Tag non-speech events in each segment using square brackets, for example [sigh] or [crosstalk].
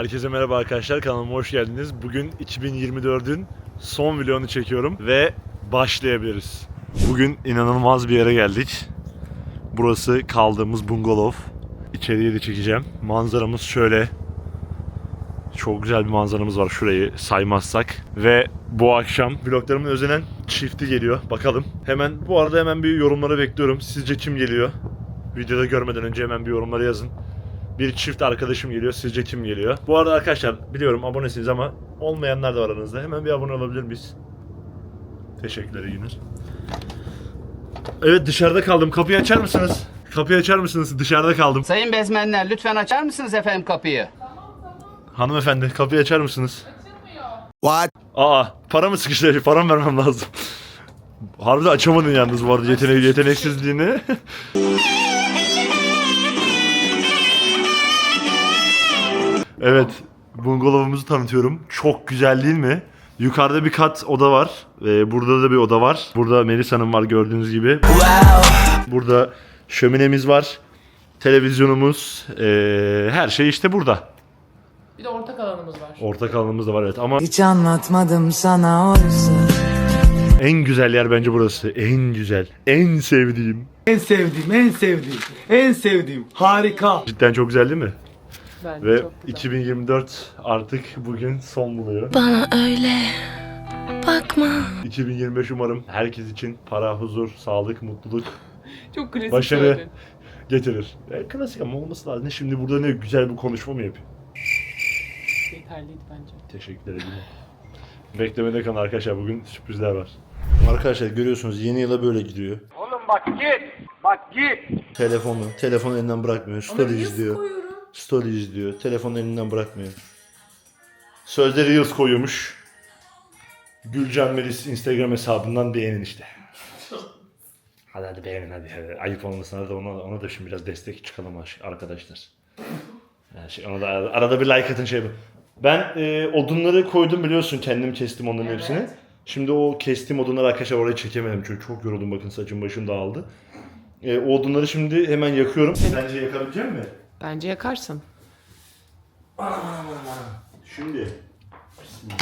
Herkese merhaba arkadaşlar kanalıma hoş geldiniz. Bugün 2024'ün son vlogunu çekiyorum ve başlayabiliriz. Bugün inanılmaz bir yere geldik. Burası kaldığımız bungalov. İçeriye de çekeceğim. Manzaramız şöyle. Çok güzel bir manzaramız var şurayı saymazsak. Ve bu akşam vloglarımın özenen çifti geliyor. Bakalım. Hemen bu arada hemen bir yorumları bekliyorum. Sizce kim geliyor? Videoda görmeden önce hemen bir yorumları yazın bir çift arkadaşım geliyor. Sizce kim geliyor? Bu arada arkadaşlar biliyorum abonesiniz ama olmayanlar da var aranızda. Hemen bir abone olabilir miyiz? Teşekkürler iyi günler. Evet dışarıda kaldım. Kapıyı açar mısınız? Kapıyı açar mısınız? Dışarıda kaldım. Sayın bezmenler lütfen açar mısınız efendim kapıyı? Hanımefendi kapıyı açar mısınız? What? Aa para mı sıkıştı? Para mı vermem lazım? Harbiden açamadın yalnız bu arada yetenek, yeteneksizliğini. [laughs] evet bungalovumuzu tanıtıyorum. Çok güzel değil mi? Yukarıda bir kat oda var. Ee, burada da bir oda var. Burada Melisa'nın var gördüğünüz gibi. Burada şöminemiz var. Televizyonumuz. ee, her şey işte burada. Bir de ortak alanımız var. Ortak alanımız da var evet ama Hiç anlatmadım sana oysa en güzel yer bence burası. En güzel. En sevdiğim. En sevdiğim, en sevdiğim, en sevdiğim. Harika. Cidden çok güzel değil mi? Bence Ve çok güzel. 2024 artık bugün son buluyor. Bana öyle bakma. 2025 umarım herkes için para, huzur, sağlık, mutluluk Çok klasik başarı söyledin. getirir. E, klasik ama olması lazım. Ne Şimdi burada ne güzel bir konuşma mı yapayım? Yeterliydi bence. Teşekkür ederim. Beklemede kalın arkadaşlar. Bugün sürprizler var. Arkadaşlar görüyorsunuz yeni yıla böyle gidiyor. Oğlum bak git. Bak git. Telefonu, telefonu elinden bırakmıyor. Story izliyor. Story izliyor. Telefonu elinden bırakmıyor. Sözleri Reels koyuyormuş. Gülcan Melis Instagram hesabından beğenin işte. [laughs] hadi hadi beğenin hadi. hadi. Ayıp olmasın hadi ona, ona da şimdi biraz destek çıkalım aş- arkadaşlar. Yani şey, ona da arada, bir like atın şey. Ben e, odunları koydum biliyorsun kendim kestim onların hepsini. Şimdi o kestiğim odunları arkadaşlar oraya çekemedim çünkü çok yoruldum bakın saçım başım dağıldı. E, o odunları şimdi hemen yakıyorum. Sence yakabilecek mi? Bence yakarsın. Şimdi. [laughs] Bismillah.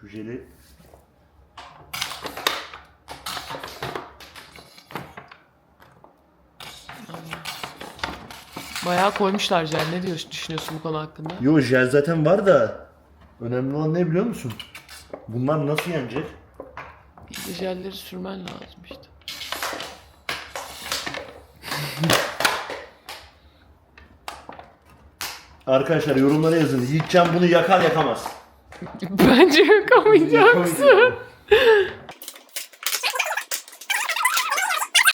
Şu jeli Bayağı koymuşlar Cem. Ne diyorsun, düşünüyorsun bu konu hakkında? Yo jel zaten var da önemli olan ne biliyor musun? Bunlar nasıl yenecek? İyice jelleri sürmen lazım işte. Arkadaşlar yorumlara yazın. Yiğitcan bunu yakar yakamaz. [laughs] Bence yakamayacaksın.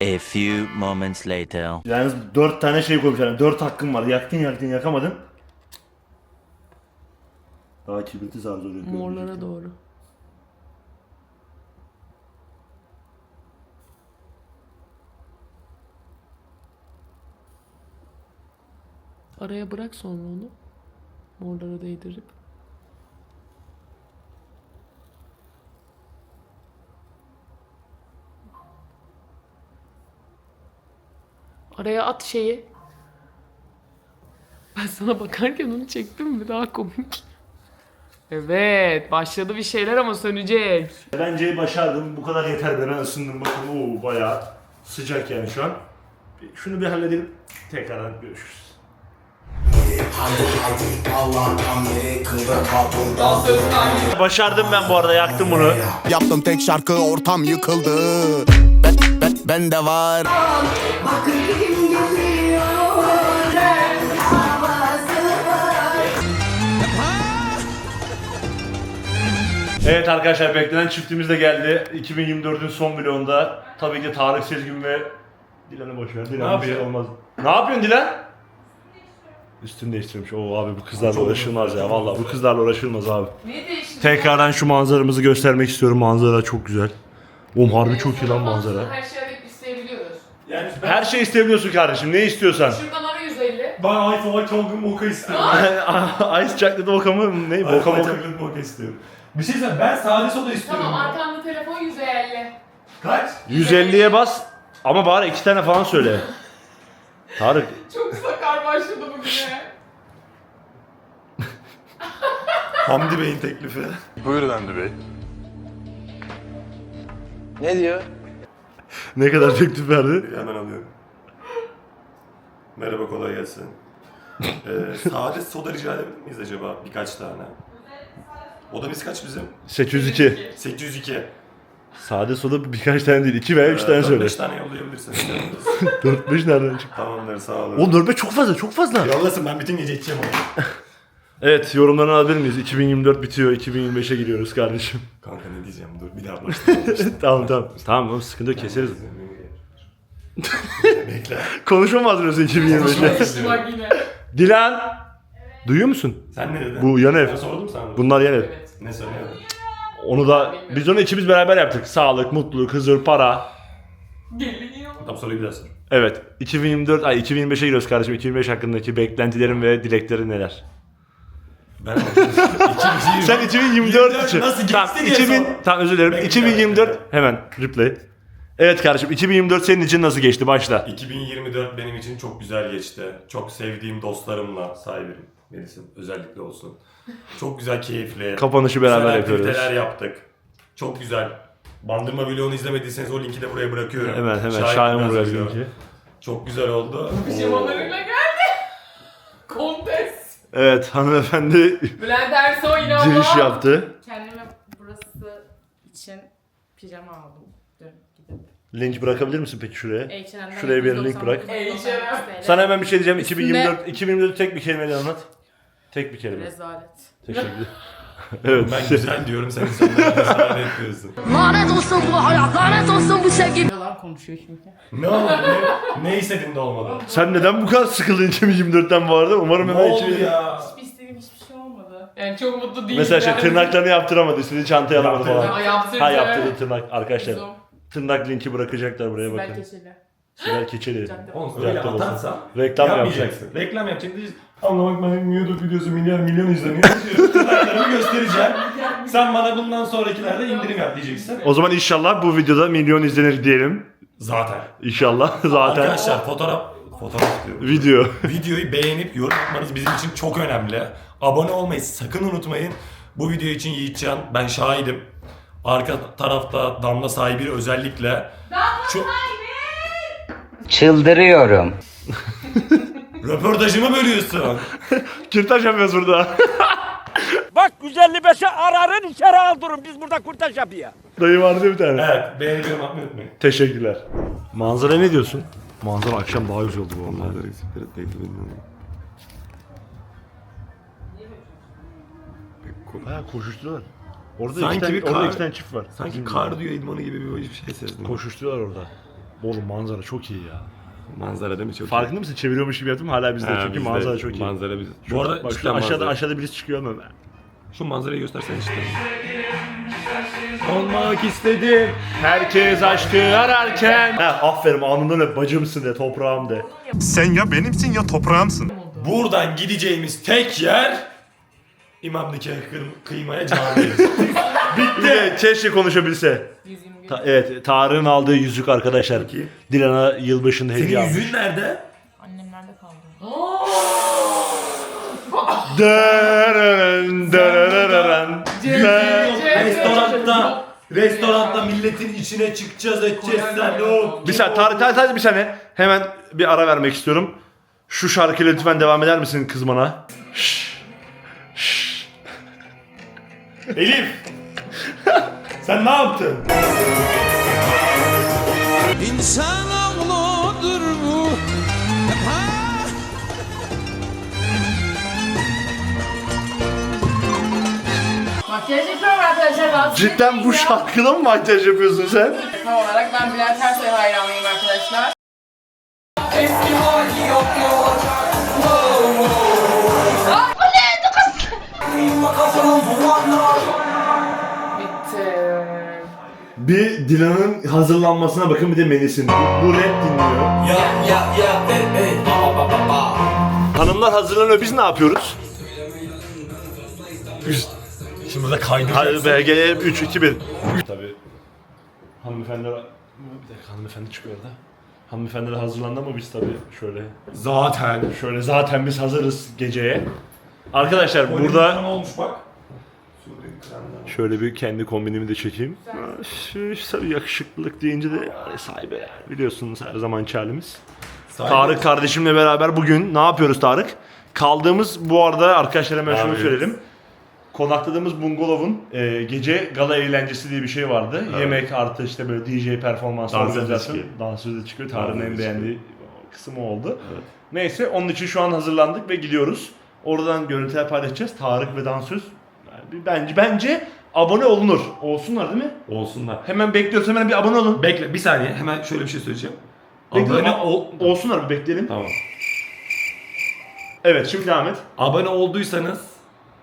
A few moments later. Yalnız dört tane şey koymuş. Yani dört hakkın var. Yaktın yaktın yakamadın. Daha kibriti zar zor yakıyor. Morlara doğru. Araya bırak sonra onu. Morlara değdirip. Araya at şeyi. Ben sana bakarken onu çektim mi? Daha komik. Evet, başladı bir şeyler ama sönecek. Bence başardım. Bu kadar yeter be. Ben ısındım. Bakın oo bayağı sıcak yani şu an. Şunu bir halledelim. Tekrardan görüşürüz. Başardım ben bu arada. Yaktım bunu. Yaptım tek şarkı ortam yıkıldı. Ben, var. Evet arkadaşlar beklenen çiftimiz de geldi. 2024'ün son vlogunda. Tabii ki Tarık Sezgin ve Dilan'ı boş ver. Dilan bir şey olmaz. Ne yapıyorsun Dilan? Üstünü değiştirmiş. Oo abi bu kızlarla uğraşılmaz ya. Vallahi bu kızlarla uğraşılmaz abi. Ne değişti? Tekrardan şu manzaramızı göstermek istiyorum. Manzara çok güzel. Oğlum harbi çok iyi lan manzara. Her şeyi isteyebiliyoruz. Her şey isteyebiliyorsun kardeşim. Ne istiyorsan. Şuradan ara 150. Ben Ice White Chocolate Mocha istiyorum. [laughs] Ice Chocolate Mocha mı? Ne? Ice Mocha White Mocha. Chocolate Mocha istiyorum. Bir şey söyleyeyim ben sade soda istiyorum. Tamam ya. arkanda telefon 150. Kaç? 150'ye bas ama bari iki tane falan söyle. Tarık Çok sakar başladı bugüne. [laughs] Hamdi Bey'in teklifi. ne [laughs] kadar teklif verdi? Hemen alıyorum. Merhaba kolay gelsin. ee, sade soda rica edebilir miyiz acaba birkaç tane? Odamız kaç bizim? 802. 802. Sade soda birkaç tane değil. 2 veya 3 tane söyle. 5 tane yollayabilirsin. [laughs] 4-5 nereden çıktı? Tamamdır sağ olun. Oğlum 4-5 çok fazla çok fazla. Yollasın ben bütün gece içeceğim onu. Evet yorumlarını alabilir miyiz? 2024 bitiyor. 2025'e giriyoruz kardeşim. [laughs] Kanka ne diyeceğim dur bir daha başlayalım. [laughs] tamam tamam. Tamam oğlum sıkıntı yok keseriz. [laughs] Bekle. Konuşma mı hazırlıyorsun 2025'e? Bak yine. Dilan! Duyuyor musun? Sen ne dedin? Bu yan ev. Ben sordum sana. Bunlar yan ev. Evet. Ne söylüyorsun? Onu da biz onu ikimiz beraber yaptık. Sağlık, mutluluk, huzur, para. Geliyor. Tam soruyu bir daha sor. Evet. 2024 ay 2025'e giriyoruz kardeşim. 2025 hakkındaki beklentilerin ve dileklerin neler? Ben 2020. Sen 2024 için. Nasıl geçti tamam, diye 2000, sor. tamam özür dilerim. Bekle, 2024 bekle. hemen replay. Evet kardeşim 2024 senin için nasıl geçti? Başla. 2024 benim için çok güzel geçti. Çok sevdiğim dostlarımla sahibim. Melis'in özellikle olsun. Çok güzel, keyifli. Kapanışı beraber güzel yapıyoruz. aktiviteler yaptık. Çok güzel. Bandırma vlogunu izlemediyseniz o linki de buraya bırakıyorum. Hemen hemen Şahin buraya izliyor. linki. Çok güzel oldu. Pijamalarıyla geldi. [laughs] Kontes. Evet hanımefendi Bülent Ersoy yine giriş yaptı. Kendime burası için pijama aldım dün gidip. Link bırakabilir misin peki şuraya? H&M'den Şuraya bir link bırak. H&M. Sana hemen bir şey diyeceğim. Üstünde- 2024 2024 tek bir kelimeyle anlat. Tek bir kelime. Rezalet. Teşekkür [laughs] [laughs] evet. Ben güzel diyorum sen insanlara ısrar etmiyorsun. Lanet olsun bu hayat, lanet olsun bu sevgi. Yalan konuşuyor çünkü. Ne oldu? Ne, ne istedin de olmadı? Sen neden bu kadar sıkıldın 2024'ten bu arada? Umarım Ne hemen oldu 2000 ya? Hiçbir istediğim hiçbir şey olmadı. Yani çok mutlu değil. Mesela şey yani. tırnaklarını yaptıramadı. İstediği çantayı alamadı Yaptırdı. falan. Ha, yaptırdı. Ha yaptırdı tırnak arkadaşlar. Tırnak linki bırakacaklar buraya bakın. Keçeli. Sibel Keçeli. Cadde. Oğlum öyle Reklam olsun. atarsan Reklam yapmayacaksın. Reklam yapacaksın. Diyeceksin, Ama bak benim YouTube videosu milyar milyon izleniyor. [laughs] Tırnaklarımı göstereceğim. Sen bana bundan sonrakilerde indirim yap diyeceksin. O zaman inşallah bu videoda milyon izlenir diyelim. Zaten. İnşallah zaten. Arkadaşlar fotoğraf fotoğraf diyorum. Video. Videoyu beğenip yorum yapmanız bizim için çok önemli. Abone olmayı sakın unutmayın. Bu video için Yiğitcan, ben şahidim. Arka tarafta Damla sahibi özellikle. Çok... Çıldırıyorum. [laughs] Röportajımı bölüyorsun. [laughs] Kürtaj yapıyoruz burada. [laughs] Bak 155'e ararın içeri aldırın. Biz burada kurtaş yapıyor. Dayı vardı bir tane. evet, beğeni yorum yapmayı unutmayın. Teşekkürler. Manzara ne diyorsun? Manzara akşam daha güzel oldu bu arada. Ha koşuşturuyorlar. Orada Sanki iki tane, bir orada kar- iki tane çift var. Sanki Bilmiyorum. kardiyo idmanı gibi bir şey sezdim. Koşuşturuyorlar orada. Oğlum manzara çok iyi ya. Manzara değil mi çok Farkında mısın? Çeviriyormuş gibi yaptım hala bizde. Ha, Çünkü bizde. manzara çok iyi. Manzara bizde. Şu- Bu arada bak şu aşağıda manzara. aşağıda birisi çıkıyor ama. Şu manzarayı göstersen işte. Olmak istedim. Herkes aşkı ararken. Ha, aferin anında ne bacımsın de toprağım de. Sen ya benimsin ya toprağımsın. Buradan gideceğimiz tek yer İmam Nikah Kı- Kıymaya Camii. Bir de keşke konuşabilse. 120 gün. Ta- evet Tarık'ın aldığı yüzük arkadaşlar. iyi. Dilan'a yılbaşında Senin hediye almış. yüzüğün nerede? Annemlerde kaldı. Dırırın, dırırırın. Restoranda, restoranda milletin içine çıkacağız edeceğiz sen o. Bir saniye Tarık, Tarık, Tarık bir saniye. Hemen bir ara vermek istiyorum. Şu şarkıyla lütfen devam eder misin kızmana? Elif! [laughs] sen ne yaptın? Makyaj yapıyorum arkadaşlar. Rahatsız Cidden bu ya. şarkıyla mı makyaj yapıyorsun sen? Tam olarak ben Bülent Ersoy hayranıyım arkadaşlar. Eski hali yok mu? Bitti. Bir Dilan'ın hazırlanmasına bakın bir de Melis'in. Bu, bu rap dinliyor. Ya ya ya ba ba ba ba. Hanımlar hazırlanıyor. Biz ne yapıyoruz? Şimdi burada kaydıracağız. Hadi BG 3 2 1. Tabii. Hanımefendiler bir dakika hanımefendi çıkıyor da. Hanımefendiler hazırlandı ama biz tabii şöyle Zaten. şöyle zaten biz hazırız geceye. Arkadaşlar Burada burada olmuş bak. Şöyle bir kendi kombinimi de çekeyim. Tabii yakışıklılık deyince de sahibi biliyorsunuz her zaman halimiz. Tarık kardeşimle beraber bugün ne yapıyoruz Tarık? Kaldığımız bu arada arkadaşlar hemen şunu Evet. söyleyelim. Konakladığımız bungalovun e, gece gala eğlencesi diye bir şey vardı. Yemek artı işte böyle DJ de organizasyon. çıkıyor. Dansöz de çıkıyor. Tarık'ın en beğendiği kısım o oldu. Neyse onun için şu an hazırlandık ve gidiyoruz. Oradan görüntüler paylaşacağız. Tarık ve dansöz. Bence bence abone olunur. Olsunlar değil mi? Olsunlar. Hemen bekliyoruz. Hemen bir abone olun. Bekle bir saniye hemen şöyle bir şey söyleyeceğim. Bekliyorum. Abone ol. Olsunlar bir bekleyelim. Tamam. Evet şimdi devam et. Abone olduysanız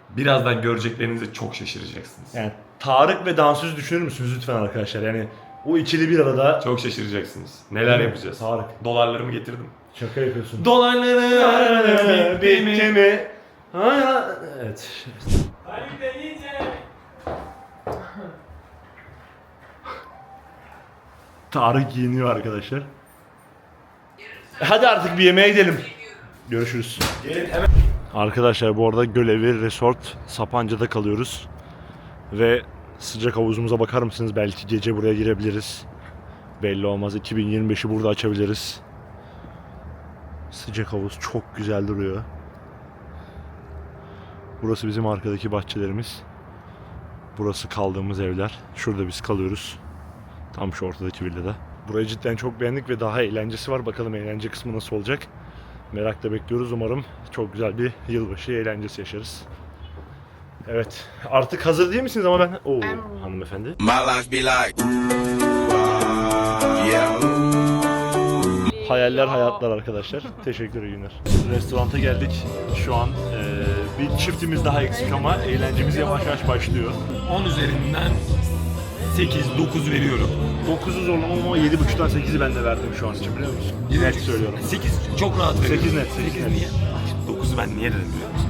birazdan göreceklerinizi çok şaşıracaksınız. Yani Tarık ve dansöz düşünür müsünüz lütfen arkadaşlar? Yani o ikili bir arada Çok şaşıracaksınız. Neler yapacağız? Tarık. Dolarlarımı getirdim. şaka yapıyorsun. Dolarlarım Bitti mi? Ha, evet. Tarık giyiniyor arkadaşlar. Hadi artık bir yemeğe gidelim. Görüşürüz. Arkadaşlar bu arada Gölevi Resort Sapanca'da kalıyoruz. Ve sıcak havuzumuza bakar mısınız? Belki gece buraya girebiliriz. Belli olmaz. 2025'i burada açabiliriz. Sıcak havuz çok güzel duruyor. Burası bizim arkadaki bahçelerimiz. Burası kaldığımız evler. Şurada biz kalıyoruz. Tam şu ortadaki villada. Burayı cidden çok beğendik ve daha eğlencesi var. Bakalım eğlence kısmı nasıl olacak. Merakla bekliyoruz. Umarım çok güzel bir yılbaşı eğlencesi yaşarız. Evet. Artık hazır değil misiniz ama ben... Oo, hanımefendi. My life be like Yeah Hayaller hayatlar arkadaşlar. Teşekkür günler. Restoranta geldik. Şu an eee, bir çiftimiz daha eksik ama eğlencemiz yavaş yavaş başlıyor. 10 üzerinden 8-9 veriyorum. 9'u zorlama ama 7.5'tan 8'i ben de verdim şu an için biliyor musun? Net söylüyorum. 8 çok rahat veriyorum. 8 net, 8 net. niye? 9'u ben niye dedim biliyor musun?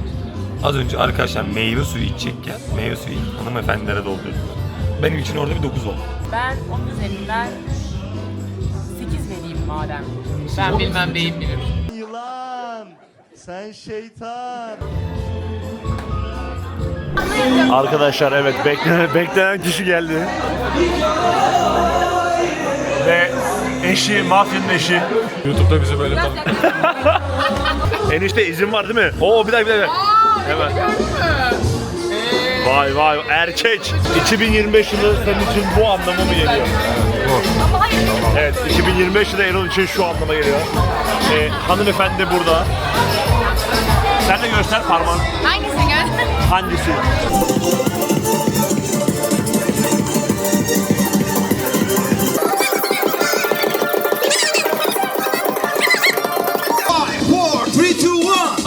Az önce arkadaşlar meyve suyu içecekken meyve suyu hanımefendilere doldurdum. Benim için orada bir 9 oldu. Ben onun üzerinden 8 vereyim madem. Ben bilmem beyim bilir. Arkadaşlar evet beklenen, [laughs] beklenen kişi geldi. Ve eşi, mafyanın eşi. YouTube'da bizi böyle [laughs] Enişte izin var değil mi? Oo bir dakika bir dakika. Hemen. Vay vay erkek. 2025 yılı senin için bu anlama mı geliyor? Evet 2025 yılı Erol için şu anlama geliyor. Ee, hanımefendi burada. Sen de göster parmağın. Hangisini gör? Hangisi? Four, three, two, one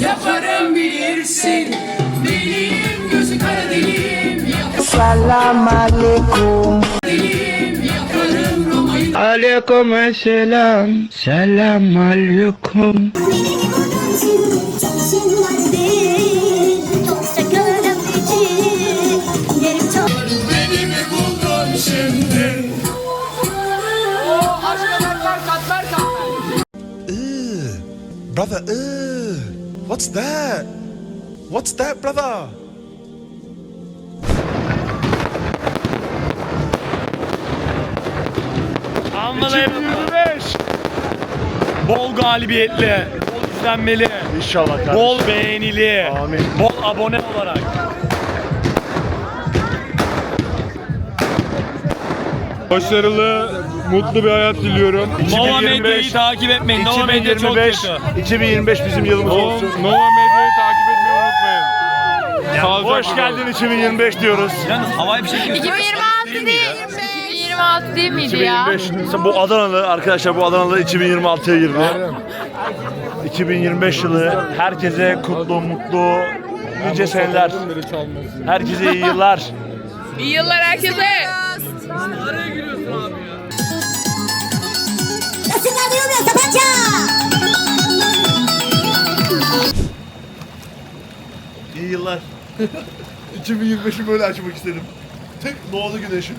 Yaparım bilirsin. Benim gözü kara dilim. Salam alaikum. Aleyküm selam. Selam aleyküm. Brother, uh, what's that? What's that, brother? Bol galibiyetli, bol izlenmeli, İnşallah kardeşim. bol beğenili, Amin. bol abone olarak. Başarılı, mutlu bir hayat diliyorum. Nova Medya'yı takip etmeyin. Nova Medya çok 2025, kötü. 2025 bizim yılımız olsun. Nova Medya'yı takip etmeyi unutmayın. Hoş Sağlıcakla geldin 2025 diyoruz. Yalnız havai bir şey 2026 değil. 2026 değil miydi ya? 2025. Bu Adanalı arkadaşlar bu Adanalı 2026'ya girdi. 2025 yılı herkese kutlu, mutlu, nice seneler. Herkese iyi yıllar. İyi yıllar herkese. Isınlar duyulmuyor Sapanca. İyi yıllar. [laughs] 2025'i böyle açmak istedim. Tek doğdu güneşim.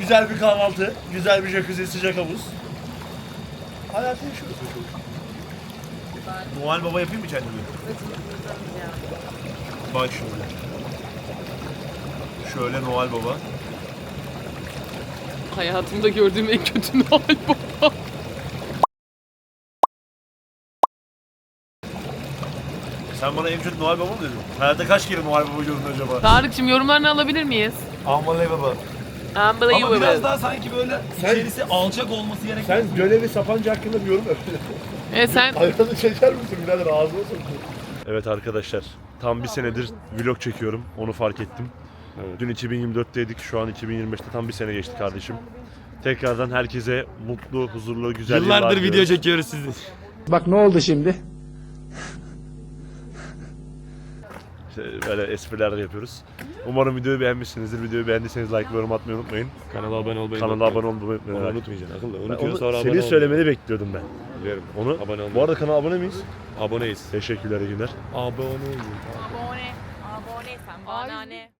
Güzel bir kahvaltı, güzel bir jacuzzi, sıcak havuz. Hayatı yaşıyoruz. Noel Baba yapayım mı kendime? Bak şöyle. Şöyle Noel Baba. Hayatımda gördüğüm en kötü [laughs] Noel Baba. Sen bana en kötü Noel Baba mı dedin? Hayatta kaç kere Noel Baba gördün acaba? Tarık'cığım yorumlarını alabilir miyiz? Unbelievable. Ama biraz Unbelievable. daha sanki böyle Sen- içerisi alçak olması gereken. Sen Gölevi Sapancı hakkında bir yorum yap. E sen Ayağını çeker misin birader ağzına sokuyor. Evet arkadaşlar tam bir senedir vlog çekiyorum onu fark ettim. Dün 2024'teydik şu an 2025'te tam bir sene geçti kardeşim. Tekrardan herkese mutlu, huzurlu, güzel yıllar Yıllardır video çekiyoruz sizi. Bak ne oldu şimdi? İşte böyle espriler de yapıyoruz. Umarım videoyu beğenmişsinizdir. Videoyu beğendiyseniz like ve yorum atmayı unutmayın. Kanala abone olmayı Kanala abone olmayı unutmayın. Onu unutmayacaksın. Akıllı. Ben Unutuyorsun onu sonra abone senin ol. söylemeni bekliyordum ben. Biliyorum. Onu. Abone olmayı. Bu arada kanala abone miyiz? Aboneyiz. Teşekkürler iyi günler. Abone olun. Abone. Abone sen bana ne?